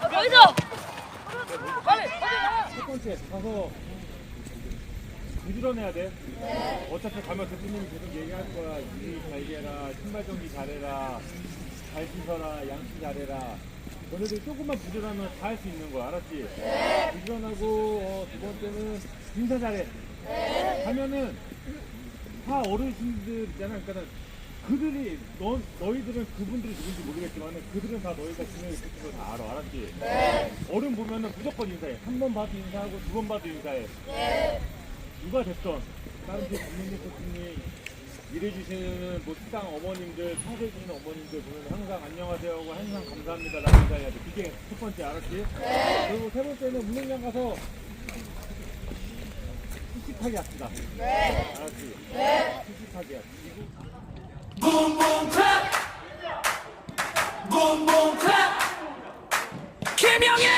거기서 첫 번째 가서 부지런해야 돼. 어차피 가면 대표님이 계속 얘기할 거야. 일잘 해라, 신발 정리 잘해라, 잘 씻어라, 양치 잘해라. 너네들이 조금만 부지런하면 다 할 수 있는 거야. 알았지? 부지런하고 어, 두 번째는 인사 잘해. 가면은 다 어르신들 있잖아. 그러니까 그들이 너 너희들은 그분들이 누군지 모르겠지만 그들은 다 너희가 지내고 있는 걸다 알아. 알았지? 어른 보면은 무조건 인사해. 한 번 봐도 인사하고 두 번 봐도 인사해. 누가 됐던 다른 집 부모님 코치님 일해주시는 뭐 식당 어머님들 사주시는 어머님들 보면 항상 안녕하세요 하고 항상 감사합니다 라고 인사해야 돼. 그게 첫 번째 알았지? 그리고 세 번째는 운동장 가서 씩씩하게 합시다. 알았지? 씩씩하게 합시다. Boom boom clap. Boom boom clap. 김영현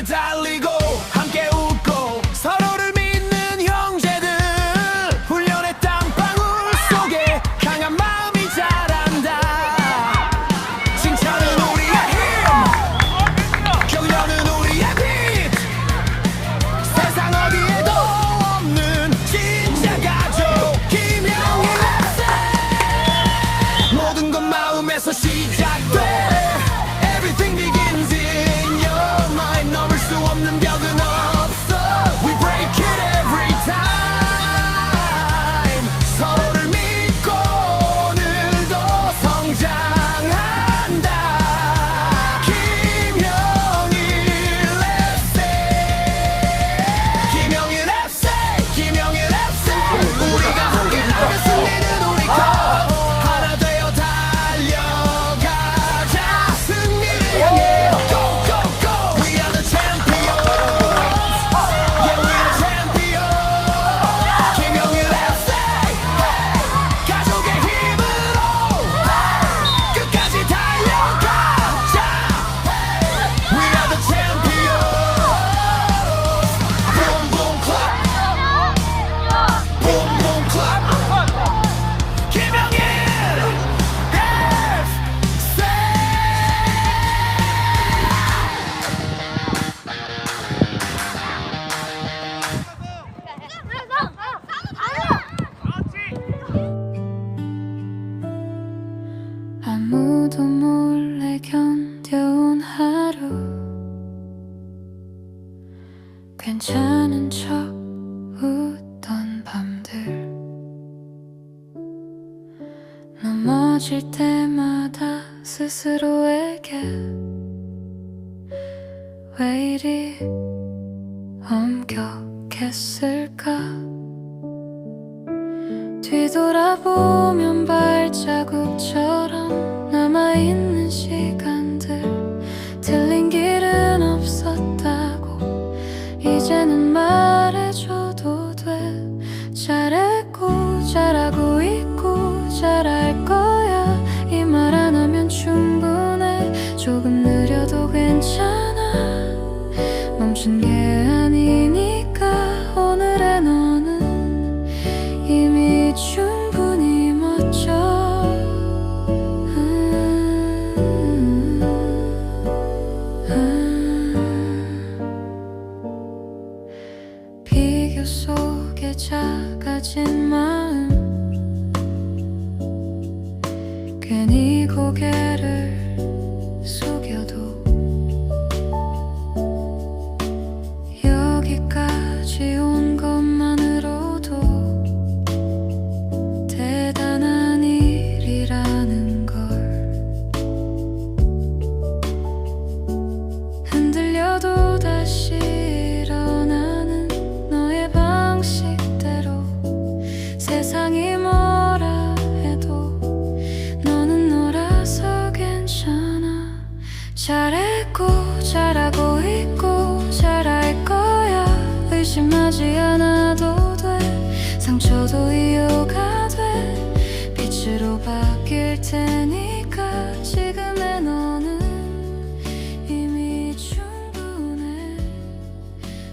it's illegal. 넘어질 때마다 스스로에게 왜 이리 엄격했을까? 뒤돌아보면 봐. magia